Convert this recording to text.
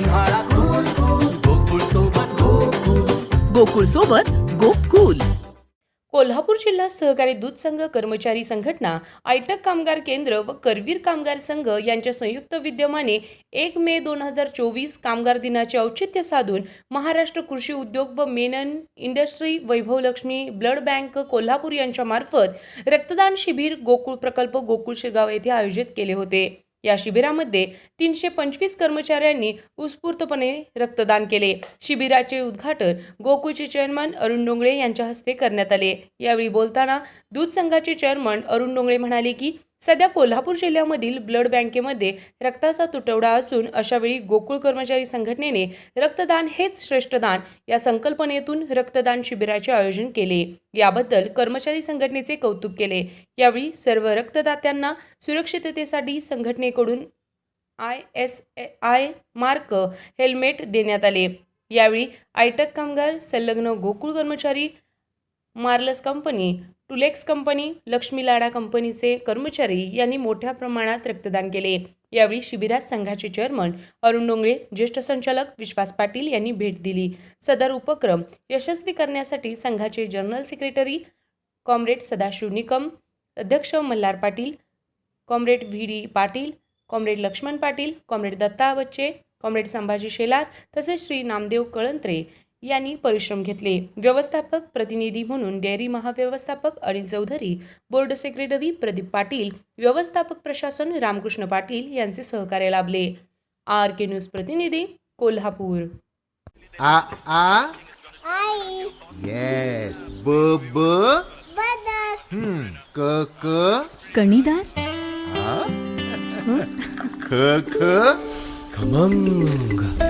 उन्हाळा कूल गोकुळ सोबत गोकुल गोकुळ सोबत गोकुल. कोल्हापूर जिल्हा सहकारी दूध संघ कर्मचारी संघटना आयटक कामगार केंद्र व करवीर कामगार संघ यांच्या संयुक्त विद्यमाने एक मे दोन हजार चोवीस कामगार दिनाचे औचित्य साधून महाराष्ट्र कृषी उद्योग व Menon industry Vaibhavlakshmi blood bank Kolhapur यांच्यामार्फत रक्तदान शिबिर गोकुळ प्रकल्प गोकुळ शिरगाव येथे आयोजित केले होते. या शिबिरामध्ये तीनशे पंचवीस कर्मचाऱ्यांनी उत्स्फूर्तपणे रक्तदान केले. शिबिराचे उद्घाटन गोकुळचे चेअरमन अरुण डोंगळे यांच्या हस्ते करण्यात आले. यावेळी बोलताना दूध संघाचे चेअरमन अरुण डोंगळे म्हणाले की सध्या कोल्हापूर जिल्ह्यामधील ब्लड बँकेमध्ये रक्ताचा तुटवडा असून अशावेळी गोकुळ कर्मचारी संघटनेने रक्तदान हेच श्रेष्ठ दान या संकल्पनेतून रक्तदान शिबिराचे आयोजन केले. याबद्दल कर्मचारी संघटनेचे कौतुक केले. यावेळी सर्व रक्तदात्यांना सुरक्षिततेसाठी संघटनेकडून I S I mark helmet देण्यात आले. यावेळी आयटक कामगार संलग्न गोकुळ कर्मचारी मार्लस कंपनी टुलेक्स कंपनी लक्ष्मी लाडा कंपनीचे कर्मचारी यांनी मोठ्या प्रमाणात रक्तदान केले. यावेळी शिबिरात संघाचे चेअरमन अरुण डोंगळे ज्येष्ठ संचालक विश्वास पाटील यांनी भेट दिली. सदर उपक्रम यशस्वी करण्यासाठी संघाचे general secretary comrade Sadashiv Nikam अध्यक्ष Malhar Patil comrade V D Patil comrade Laxman Patil comrade Datta Bachche comrade Sambhaji Shelar तसेच श्री नामदेव कळंत्रे यांनी परिश्रम घेतले. व्यवस्थापक प्रतिनिधी म्हणून डेअरी महाव्यवस्थापक अनिल चौधरी बोर्ड सेक्रेटरी प्रदीप पाटील व्यवस्थापक प्रशासन रामकृष्ण पाटील यांचे सहकार्य लाभले. आर के न्यूज प्रतिनिधी कोल्हापूर. आ आ? आई. येस ब ब? बदक. हम्म. क क? कणीदार? आ? ख ख? खमंग.